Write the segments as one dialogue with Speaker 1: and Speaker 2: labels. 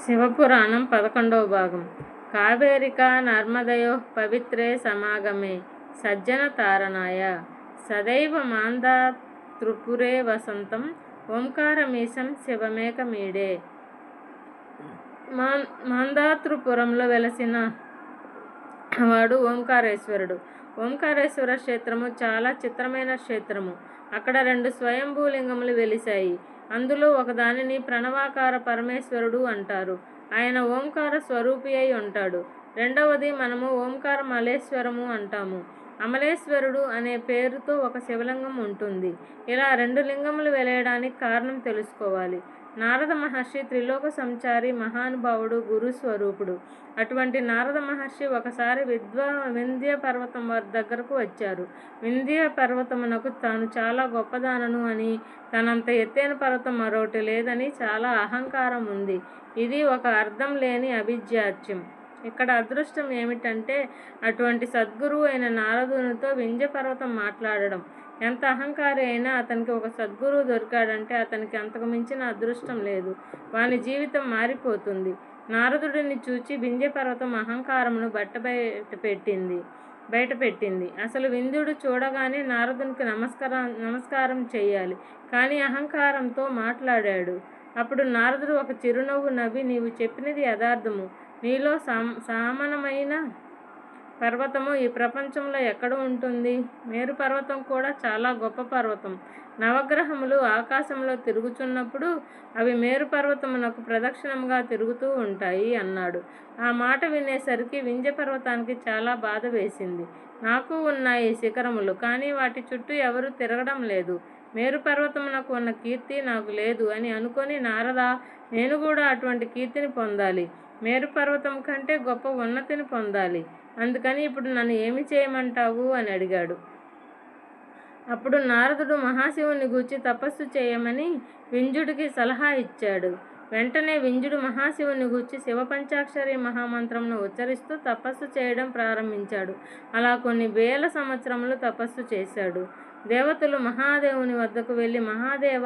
Speaker 1: శివపురాణం పదకొండవ భాగం. కావేరిక నర్మదయో పవిత్రే సమాగమే సజ్జన తారణాయ. సదైవ మాందా త్రిపురే వసంతం ఓంకారమీశం శివమేకమీడే మా మాందాతృపురంలో వెలసిన వాడు ఓంకారేశ్వరుడు. ఓంకారేశ్వర క్షేత్రము చాలా చిత్రమైన క్షేత్రము. అక్కడ రెండు స్వయంభూలింగములు వెలిశాయి. అందులో ఒకదానిని ప్రణవాకార పరమేశ్వరుడు అంటారు. ఆయన ఓంకార స్వరూపి అయి ఉంటాడు. రెండవది మనము ఓంకార మలేశ్వరము అంటాము. అమలేశ్వరుడు అనే పేరుతో ఒక శివలింగం ఉంటుంది. ఇలా రెండు లింగములు వెలయడానికి కారణం తెలుసుకోవాలి. నారద మహర్షి త్రిలోక సంచారి మహానుభావుడు గురు స్వరూపుడు. అటువంటి నారద మహర్షి ఒకసారి విద్వా వింధ్య పర్వతం వారి దగ్గరకు వచ్చారు. వింధ్య పర్వతమునకు తాను చాలా గొప్పదానను అని తనంత ఎత్తైన పర్వతం మరొకటి లేదని చాలా అహంకారం ఉంది. ఇది ఒక అర్థం లేని అభిజ్యాత్యం ఇక్కడ అదృష్టం ఏమిటంటే అటువంటి సద్గురువు అయిన నారదునితో వింధ్య పర్వతం మాట్లాడడం. ఎంత అహంకారి అయినా అతనికి ఒక సద్గురువు దొరికాడంటే అతనికి అంతకు మించిన అదృష్టం లేదు. వాని జీవితం మారిపోతుంది. నారదుడిని చూచి బింజపర్వతం పర్వతం అహంకారమును బట్ట బయట పెట్టింది. బయటపెట్టింది అసలు వింధ్యుడు చూడగానే నారదునికి నమస్కారం నమస్కారం చేయాలి కానీ అహంకారంతో మాట్లాడాడు. అప్పుడు నారదుడు ఒక చిరునవ్వు నవ్వి నీవు చెప్పినది యథార్థము. నీలో సామ సామానమైన పర్వతము ఈ ప్రపంచంలో ఎక్కడ ఉంటుంది. మేరు పర్వతం కూడా చాలా గొప్ప పర్వతం. నవగ్రహములు ఆకాశంలో తిరుగుచున్నప్పుడు అవి మేరు పర్వతమునకు ప్రదక్షిణంగా తిరుగుతూ ఉంటాయి అన్నాడు. ఆ మాట వినేసరికి వింజ పర్వతానికి చాలా బాధ వేసింది. నాకు ఉన్నాయి శిఖరములు కానీ వాటి చుట్టూ ఎవరు తిరగడం లేదు. మేరు పర్వతమునకు ఉన్న కీర్తి నాకు లేదు అని అనుకొని నారదా నేను కూడా అటువంటి కీర్తిని పొందాలి. మేరు పర్వతం కంటే గొప్ప ఉన్నతిని పొందాలి. అందుకని ఇప్పుడు నన్ను ఏమి చేయమంటావు? అని అడిగాడు. అప్పుడు నారదుడు మహాశివుని గూర్చి తపస్సు చేయమని వింజుడికి సలహా ఇచ్చాడు. వెంటనే వింజుడు మహాశివుని గూర్చి శివపంచాక్షరి మహామంత్రంను ఉచ్చరిస్తూ తపస్సు చేయడం ప్రారంభించాడు. అలా కొన్ని వేల సంవత్సరములు తపస్సు చేశాడు. దేవతలు మహాదేవుని వద్దకు వెళ్ళి మహాదేవ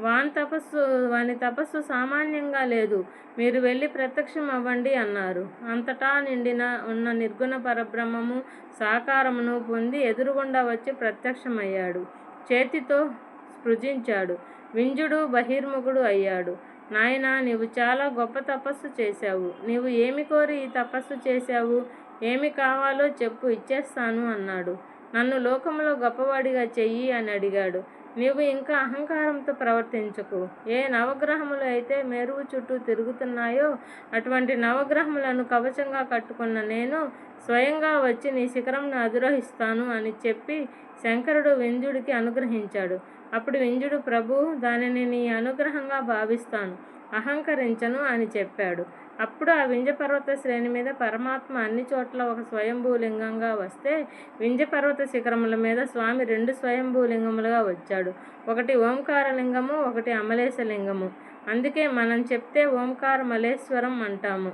Speaker 1: వాన్ తపస్సు వాని తపస్సు సామాన్యంగా లేదు. మీరు వెళ్ళి ప్రత్యక్షం అవ్వండి అన్నారు. అంతటా నిండిన ఉన్న నిర్గుణ పరబ్రహ్మము సాకారమును పొంది ఎదురుగుండా వచ్చి ప్రత్యక్షమయ్యాడు. చేతితో స్పృజించాడు. వింజుడు బహిర్ముఖుడు అయ్యాడు. నాయన నీవు చాలా గొప్ప తపస్సు చేశావు. నీవు ఏమి కోరి ఈ తపస్సు చేశావు? ఏమి కావాలో చెప్పు ఇచ్చేస్తాను అన్నాడు. నన్ను లోకంలో గొప్పవాడిగా చెయ్యి అని అడిగాడు. నీవు ఇంకా అహంకారంతో ప్రవర్తించకు. ఏ నవగ్రహములు అయితే మెరుగు చుట్టూ తిరుగుతున్నాయో అటువంటి నవగ్రహములను కవచంగా కట్టుకున్న నేను స్వయంగా వచ్చి నీ శిఖరంను అధిరోహిస్తాను అని చెప్పి శంకరుడు వింజుడికి అనుగ్రహించాడు. అప్పుడు వింజుడు ప్రభు దానిని నీ అనుగ్రహంగా భావిస్తాను అహంకరించను అని చెప్పాడు. అప్పుడు ఆ వింజపర్వత శ్రేణి మీద పరమాత్మ అన్ని చోట్ల ఒక స్వయంభూలింగంగా వస్తే వింజపర్వత శిఖరముల మీద స్వామి రెండు స్వయంభూలింగములుగా వచ్చాడు. ఒకటి ఓంకారలింగము ఒకటి అమలేశలింగము. అందుకే మనం చెప్తే ఓంకార మలేశ్వరం అంటాము.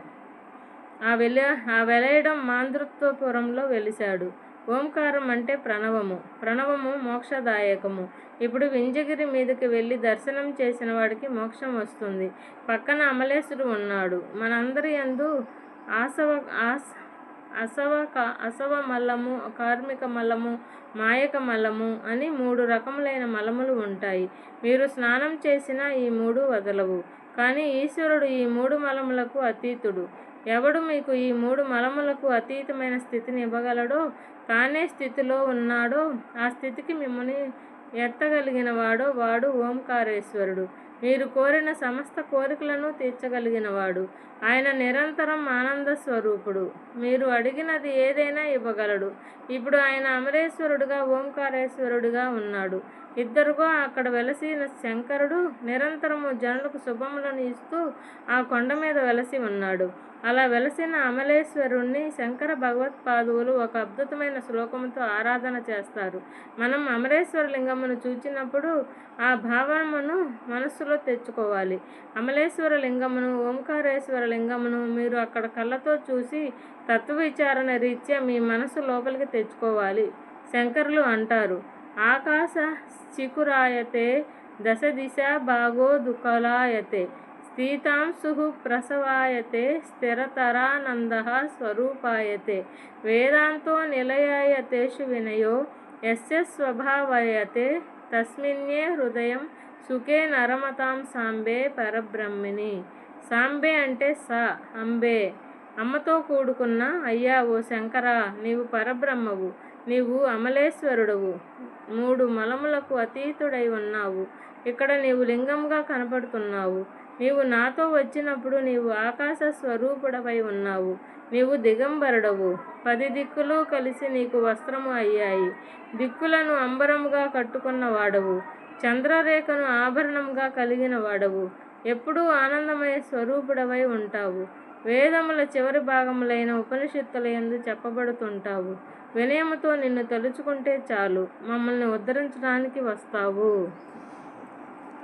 Speaker 1: ఆ వెల ఆ వెలయడం మాంద్రత్వపురంలో వెలిశాడు. ఓంకారం అంటే ప్రణవము. ప్రణవము మోక్షదాయకము. ఇప్పుడు వింజగిరి మీదకి వెళ్ళి దర్శనం చేసిన వాడికి మోక్షం వస్తుంది. పక్కన అమలేశుడు ఉన్నాడు. మనందరి యందు ఆసవ ఆస్ అసవ అసవ మల్లము కార్మిక మల్లము మాయక మల్లము అని మూడు రకములైన మలములు ఉంటాయి. మీరు స్నానం చేసినా ఈ మూడు వదలవు. కానీ ఈశ్వరుడు ఈ మూడు మలములకు అతీతుడు. ఎవడు మీకు ఈ మూడు మలములకు అతీతమైన స్థితిని ఇవ్వగలడో తానే స్థితిలో ఉన్నాడో ఆ స్థితికి మిమ్మల్ని ఎత్తగలిగిన వాడో వాడు ఓంకారేశ్వరుడు. మీరు కోరిన సమస్త కోరికలను తీర్చగలిగినవాడు. ఆయన నిరంతరం ఆనంద స్వరూపుడు మీరు అడిగినది ఏదైనా ఇవ్వగలడు. ఇప్పుడు ఆయన అమరేశ్వరుడుగా ఓంకారేశ్వరుడుగా ఉన్నాడు. ఇద్దరుగా అక్కడ వెలసిన శంకరుడు నిరంతరము జనులకు శుభములను ఇస్తూ ఆ కొండ మీద వెలసి ఉన్నాడు. అలా వెలసిన అమలేశ్వరుణ్ణి శంకర భగవత్పాదువులు ఒక అద్భుతమైన శ్లోకముతో ఆరాధన చేస్తారు. మనం అమరేశ్వర లింగమును చూచినప్పుడు ఆ భావమును మనస్సులో తెచ్చుకోవాలి. అమలేశ్వర లింగమును ఓంకారేశ్వర లింగమును మీరు అక్కడ కళ్ళతో చూసి తత్వ విచారణ రీత్యా మీ మనసు లోపలికి తెచ్చుకోవాలి. శంకరులు అంటారు ఆకాశ చికురాయతే దశ దిశ భాగో దుఃఖలాయతే ప్రసవాయతే స్థిరతరానంద స్వరూపాయతే వేదాంతో నిలయాయతేషు వినయో ఎస్య స్వభావయతే తస్మిన్నే హృదయం సుఖే నరమతాం సాంబే పరబ్రహ్మిణి. సాంబే అంటే స అంబే. అమ్మతో కూడుకున్న అయ్యా ఓ శంకరా నీవు పరబ్రహ్మవు. నీవు అమలేశ్వరుడవు. మూడు మలములకు అతీతుడై ఉన్నావు. ఇక్కడ నీవు లింగంగా కనపడుతున్నావు. నీవు నాతో వచ్చినప్పుడు నీవు ఆకాశ స్వరూపుడవై ఉన్నావు. నీవు దిగంబరుడవు. పది దిక్కులు కలిసి నీకు వస్త్రము అయ్యాయి. దిక్కులను అంబరముగా కట్టుకున్న వాడవు. చంద్రరేఖను ఆభరణంగా కలిగిన వాడవు. ఎప్పుడూ ఆనందమయ స్వరూపుడవై ఉంటావు. వేదముల చివరి భాగములైన ఉపనిషత్తుల ఎందు చెప్పబడుతుంటావు. వినయముతో నిన్ను తలుచుకుంటే చాలు. మమ్మల్ని ఉద్ధరించడానికి వస్తావు.